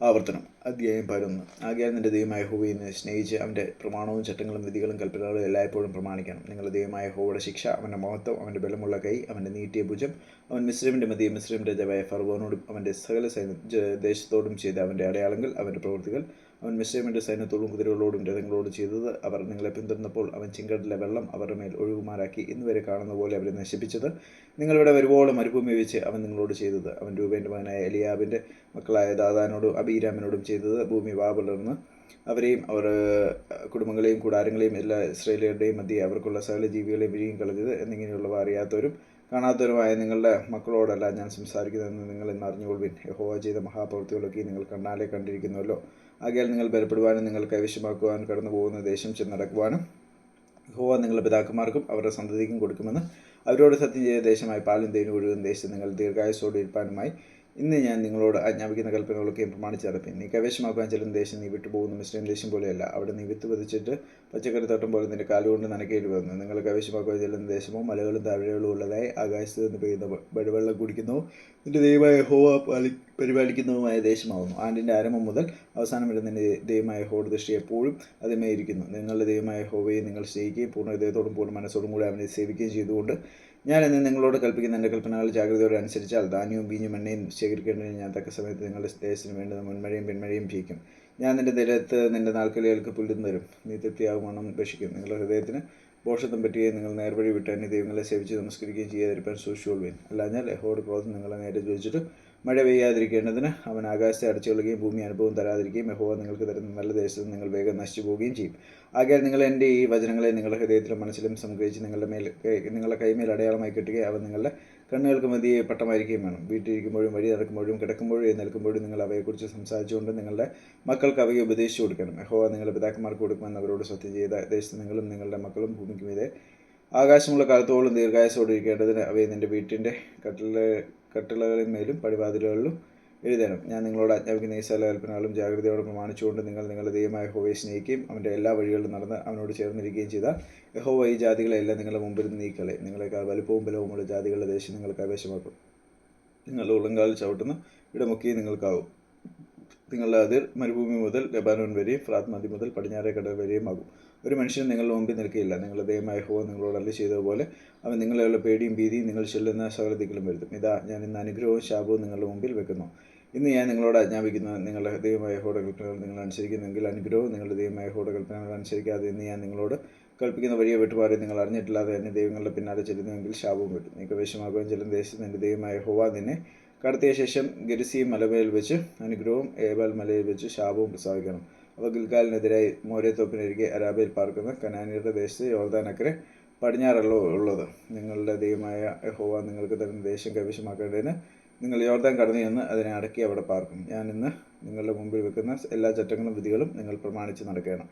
ആവർത്തനം. അധ്യായം പതിനൊന്ന്. ആകയാൽ നിന്റെ ദൈവമായ ഹോവയെ സ്നേഹിച്ച് അവന്റെ പ്രമാണവും ചട്ടങ്ങളും വിധികളും കൽപ്പനകളും എല്ലായ്പ്പോഴും പ്രമാണിക്കണം. നിങ്ങളുടെ ദൈവമായ ഹോവയുടെ ശിക്ഷ അവന്റെ മഹത്വം അവന്റെ ബലമുള്ള കൈ അവന്റെ നീട്ടിയ ഭുജം അവൻ മിശ്രമിന്റെ മതിയെ മിശ്രം രാജാവായ ഫർവോനോടും അവന്റെ സകല സൈന്യ ദേശത്തോടും ചെയ്ത അവന്റെ അടയാളങ്ങൾ അവന്റെ പ്രവൃത്തികൾ അവൻ മിശ്രമിന്റെ സൈന്യത്തോടും കുതിരകളോടും രഥങ്ങളോടും ചെയ്തത് അവർ നിങ്ങളെ പിന്തുടർന്നപ്പോൾ അവൻ ചിങ്കടലെ വെള്ളം അവരുടെ മേൽ ഒഴുകുമാറാക്കി ഇന്നുവരെ കാണുന്ന പോലെ അവരെ നശിപ്പിച്ചത്. നിങ്ങളിവിടെ വരുവോളം മരുഭൂമി വെച്ച് അവൻ നിങ്ങളോട് ചെയ്തത്. അവൻ രൂപേന്റെ മകനായ എലിയാബിന്റെ മക്കളായ ദാദാനോടും അബീരാമിനോടും ചെയ്തത്. ഭൂമി വാപുലർന്ന് അവരെയും അവർ കുടുംബങ്ങളെയും കൂടാരങ്ങളെയും എല്ലാ ഇസ്രയേലിയരുടെയും മധ്യേ അവർക്കുള്ള സകല ജീവികളെയും വിഴുങ്ങി കളഞ്ഞത് എന്നിങ്ങനെയുള്ളവ അറിയാത്തവരും കാണാത്തവരുമായ നിങ്ങളുടെ മക്കളോടല്ല ഞാൻ സംസാരിക്കുന്നതെന്ന് നിങ്ങൾ ഇന്ന് അറിഞ്ഞുകൊള്ളുവിൻ. യഹോവ ചെയ്ത മഹാപ്രവൃത്തികളൊക്കെ നിങ്ങൾ കണ്ണാലെ കണ്ടിരിക്കുന്നുവല്ലോ. ആകയാൽ നിങ്ങൾ ബലപ്പെടുവാനും നിങ്ങൾ കൈവശമാക്കുവാനും കടന്നു പോകുന്ന ദേശം ചെന്നടക്കുവാനും യഹോവ നിങ്ങളുടെ പിതാക്കന്മാർക്കും അവരുടെ സന്തതിക്കും കൊടുക്കുമെന്ന് അവരോട് സത്യം ചെയ്ത ദേശമായി പാലും തേനും ഒഴുകുന്ന ദേശത്ത് നിങ്ങൾ ദീർഘായുസോടെ ഇരിപ്പാനുമായി ഇന്ന് ഞാൻ നിങ്ങളോട് ആജ്ഞാപിക്കുന്ന കൽപ്പനകളൊക്കെയും പ്രമാണിച്ച് നടപ്പേൻ നീ കൈവശമാക്കുവാൻ ചെല്ലുന്ന ദേശം നീ വിട്ടുപോകുന്ന മുസ്ലിം ദേശം പോലെയല്ല. അവിടെ നീ വിത്ത് വധിച്ചിട്ട് പച്ചക്കറി തോട്ടം പോലെ നിന്റെ കാലുകൊണ്ട് നനക്കേണ്ടി വന്നു. നിങ്ങൾ കൈവശമാക്കുവാൻ ചെല്ലുന്ന ദേശമോ മലകളും താഴ്വരകളും ഉള്ളതായി ആകാശത്ത് നിന്ന് പെയ്യുന്ന വെടിവെള്ളം കുടിക്കുന്നു. നിന്റെ ദൈവമായ ഹോവ പാലി പരിപാലിക്കുന്നതുമായ ദേശമാവുന്നു. ആണ്ടിന്റെ ആരംഭം മുതൽ അവസാനം വരെ നിന്റെ ദൈവമായ ഹോട് ദൃഷ്ടി എപ്പോഴും അതിമേ ഇരിക്കുന്നു നിങ്ങളുടെ ദൈവമായ ഹോവയെ നിങ്ങൾ സ്നേഹിക്കുകയും പൂർണ ഹൃദയത്തോടും പൂർണ മനസ്സോടും കൂടി അവനെ സേവിക്കുകയും ചെയ്തുകൊണ്ട് ഞാൻ ഇന്ന് നിങ്ങളോട് കൽപ്പിക്കുന്ന എന്റെ കൽപ്പനകൾ ജാഗ്രതയോടെ അനുസരിച്ചാൽ ധാന്യവും ബീഞ്ഞും എണ്ണയും ശേഖരിക്കേണ്ടതിന് ഞാൻ തക്ക സമയത്ത് നിങ്ങളുടെ ദേശത്തിന് വേണ്ടുന്ന മുൻമഴയും പിന്മഴയും ചെയ്യിക്കും ഞാൻ നിന്റെ നിലത്ത് നിന്റെ നാൽക്കലികൾക്ക് പുല്ലും തരും. നീ തൃപ്തിയാകുമെന്നും ഉപേക്ഷിക്കും നിങ്ങളുടെ ഹൃദയത്തിന് പോഷത്വം പറ്റുകയും നിങ്ങൾ നേർവഴി വിട്ട് അന്യ ദൈവങ്ങളെ സേവിച്ച് നമസ്കരിക്കുകയും ചെയ്യാതിരിക്കാൻ സൂക്ഷിച്ചുകൊള്ളുവേൻ. അല്ലാഞ്ഞാൽ യഹോയുടെ ക്രോധം നിങ്ങളെ നേരെ ചോദിച്ചിട്ട് മഴ പെയ്യാതിരിക്കേണ്ടതിന് അവൻ ആകാശത്തെ അടച്ചു കൊള്ളുകയും ഭൂമി അനുഭവം തരാതിരിക്കുകയും യഹോവ നിങ്ങൾക്ക് തരുന്ന നല്ല ദേശത്ത് നിങ്ങൾ വേഗം നശിച്ചു പോവുകയും ചെയ്യും. ആകയാൽ നിങ്ങൾ എന്റെ ഈ വചനങ്ങളെ നിങ്ങളുടെ ഹൃദയത്തിലും മനസ്സിലും സംഗ്രഹിച്ച് നിങ്ങളുടെ മേൽ നിങ്ങളുടെ കൈമേൽ അടയാളമായി കെട്ടുകയും അവ നിങ്ങളുടെ കണ്ണുകൾക്ക് മതിയെ പട്ടമായിരിക്കുകയും വേണം. വീട്ടിലിരിക്കുമ്പോഴും വഴി നടക്കുമ്പോഴും കിടക്കുമ്പോഴും എഴുന്നേൽക്കുമ്പോഴും നിങ്ങൾ അവയെക്കുറിച്ച് സംസാരിച്ചുകൊണ്ട് നിങ്ങളുടെ മക്കൾക്ക് അവയെ ഉപദേശിച്ചു കൊടുക്കണം. യഹോവ നിങ്ങളുടെ പിതാക്കന്മാർക്ക് കൊടുക്കുമെന്ന് അവരോട് സത്യം ചെയ്ത ദേശത്ത് നിങ്ങളും നിങ്ങളുടെ മക്കളും ഭൂമിക്കുമീതെ ആകാശമുള്ള കാലത്തോളം ദീർഘായസോടെ ഇരിക്കേണ്ടതിന് അവയെ നിന്റെ വീട്ടിന്റെ കട്ടില കട്ടിളകളിന്മേലും പടിവാതിലുകളിലും എഴുതണം. ഞാൻ നിങ്ങളോട് ആജ്ഞാപിക്കുന്ന ഈ സ്ഥലകൽപ്പനകളും ജാഗ്രതയോടെ പ്രമാണിച്ചുകൊണ്ട് നിങ്ങൾ നിങ്ങളുടെ ദൈവമായ ഹോവയെ സ്നേഹിക്കുകയും അവന്റെ എല്ലാ വഴികളിലും നടന്ന് അവനോട് ചേർന്നിരിക്കുകയും ചെയ്താൽ യഹോവ ഈ ജാതികളെല്ലാം നിങ്ങളുടെ മുമ്പിൽ നീക്കളെ. നിങ്ങളെക്കാൾ വലുപ്പവും ബലവുമുള്ള ജാതികളുടെ ദേശം നിങ്ങൾ കൈവശമാക്കും നിങ്ങളുടെ ഉള്ളങ്കാലിൽ ചവിട്ടുന്ന ഇടമൊക്കെയും നിങ്ങൾക്കാവും. നിങ്ങളുടെ അതിർ മരുഭൂമി മുതൽ ലബാനോൻ വരെയും ഫ്രാത്ത് നദി മുതൽ പടിഞ്ഞാറേ കടൽ വരെയും ആകും. ഒരു മനുഷ്യൻ നിങ്ങളുടെ മുമ്പിൽ നിൽക്കുകയില്ല നിങ്ങളുടെ ദൈവമായ ഹോ നിങ്ങളോട് അല്ല ചെയ്തതുപോലെ അവൻ നിങ്ങളെയുള്ള പേടിയും ഭീതിയും നിങ്ങൾ ചെല്ലുന്ന സകല ദിക്കിലും വരുത്തും. ഇതാ ഞാൻ ഇന്ന് അനുഗ്രഹവും ശാപവും നിങ്ങളുടെ മുമ്പിൽ വെക്കുന്നു. ഇന്ന് ഞാൻ നിങ്ങളോട് ആജ്ഞാപിക്കുന്ന. നിങ്ങളുടെ ദൈവമായ ഹോട കൽപ്പനകൾ നിങ്ങൾ അനുസരിക്കുന്നെങ്കിൽ അനുഗ്രഹവും നിങ്ങളുടെ ദൈവമായ ഹോട കൽപ്പനകൾ അനുസരിക്കാതെ ഇന്ന് ഞാൻ നിങ്ങളോട് കൽപ്പിക്കുന്ന വഴിയെ വിട്ടുപാറി നിങ്ങൾ അറിഞ്ഞിട്ടില്ലാതെ എന്നെ ദൈവങ്ങളുടെ പിന്നാലെ ചെല്ലുന്നുവെങ്കിൽ ശാപവും കിട്ടും നീ കവേശമാകുവാൻ ചെല്ലുന്ന ദേശത്ത് നിന്റെ ദൈവമായ ഹോവ നിന്നെ കടത്തിയ ശേഷം ഗരിസി മലമേൽ വെച്ച് അനുഗ്രഹവും ഏബാൽ മലയിൽ വെച്ച് ശാപവും പ്രസ്താവിക്കണം. അവ ഗിൽഗാലിനെതിരായി മോരത്തോപ്പിനരികെ അരാബയിൽ പാർക്കുന്ന കനാനിയുടെ ദേശത്ത് യോർദാനക്കരെ പടിഞ്ഞാറല്ലോ ഉള്ളത്. നിങ്ങളുടെ ദൈവമായ ഹോവ നിങ്ങൾക്ക് തരുന്ന ദേശം കൈവശമാക്കേണ്ടതിന് നിങ്ങൾ യോർദാൻ കടന്നു ചെന്ന് അതിനെ അടക്കി അവിടെ പാർക്കും. ഞാൻ ഇന്ന് നിങ്ങളുടെ മുമ്പിൽ വെക്കുന്ന എല്ലാ ചട്ടങ്ങളും വിധികളും നിങ്ങൾ പ്രമാണിച്ച് നടക്കണം.